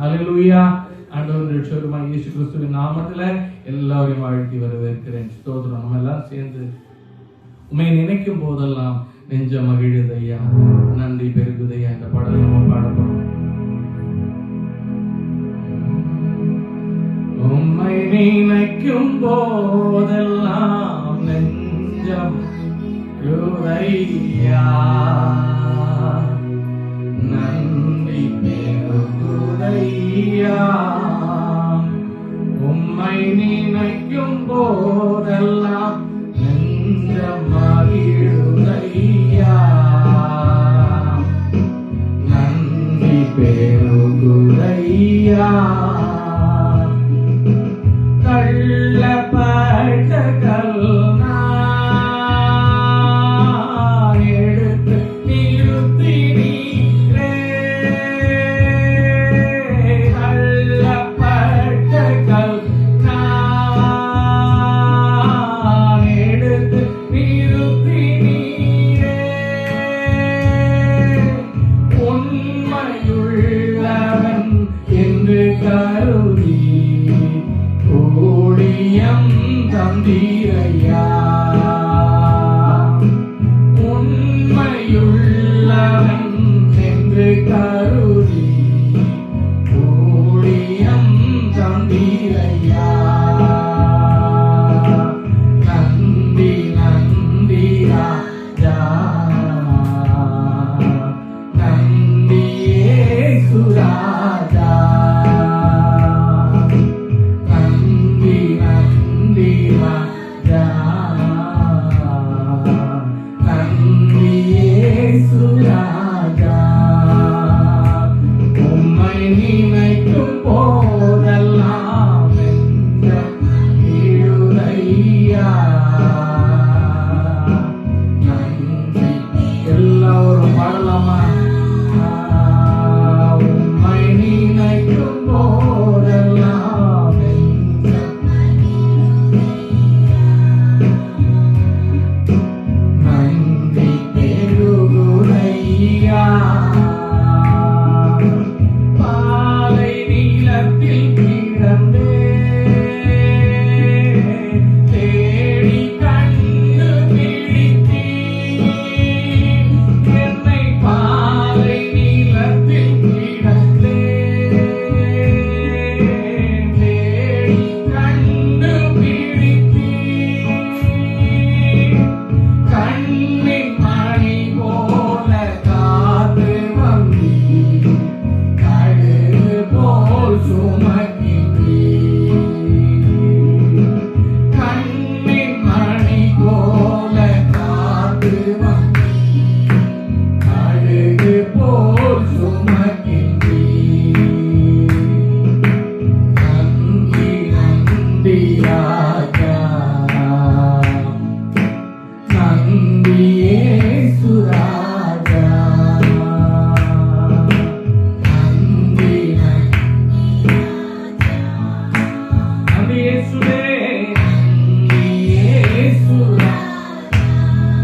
அலலுயா ஆண்டவர் ரட்சகருமா இயேசு கிறிஸ்துவின் நாமத்துல எல்லாரையும் வாழ்த்தி வரவேற்கிறேன். ஸ்தோத்திரம். நம்ம எல்லாம் சேர்ந்து உண்மை நினைக்கும் போதெல்லாம் நெஞ்ச மகிழுதையா நன்றி பெருகுதையா இந்த பாடல் நம்ம பாடப்படும் உம்மை நினைக்கும் போதெல்லாம் நெஞ்சம் யோதையா உம்மை நினைக்கும் போதெல்லாம் உண்மையுள்ளவன் என்று கருதி ஊழியம் தந்தீரையா? உண்மையுள்ளவன் என்று கருதி ஊழியம் தந்தீரையா?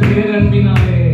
பேரன்பினாலே.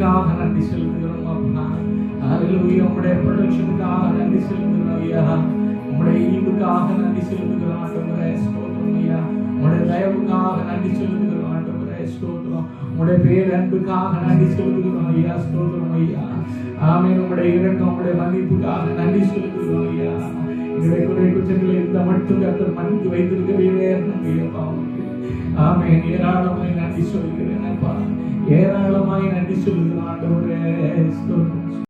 கிருபைக்காக நன்றி செலுத்துகிறோம் அப்பா. ஹalleluya. உங்களுடைய ப்ரொடெக்ஷனுக்காக நன்றி செலுத்துகிறோம் ஐயா. உங்களுடைய ஈவுக்காக நன்றி செலுத்துகிறோம் ஆண்டவரே. ஸ்தோத்திரம் ஐயா. உங்களுடைய தயவுக்காக நன்றி செலுத்துகிறோம் ஆண்டவரே. ஸ்தோத்திரம். உங்களுடைய பேர் அன்புக்காக நன்றி செலுத்துகிறோம் ஐயா. ஸ்தோத்திரம் ஐயா. ஆமே உங்களுடைய இறக்கம் உங்களுடைய மன்னிப்புக்காக நன்றி செலுத்துகிறோம் ஐயா. எங்களுடைய குறை குற்றங்களை இந்த மட்டும் கத்தர் மன்னித்து வைத்திருக்கிறீரே. நம்முடைய பாவங்களுக்கு ஆமென். ஏராளமாய் நன்றி சொல்கிறேன் அப்பா. ஏராளமாய் நன்றி சொல்கிறோம் ஆண்டவரே ஸ்தோத்திரம்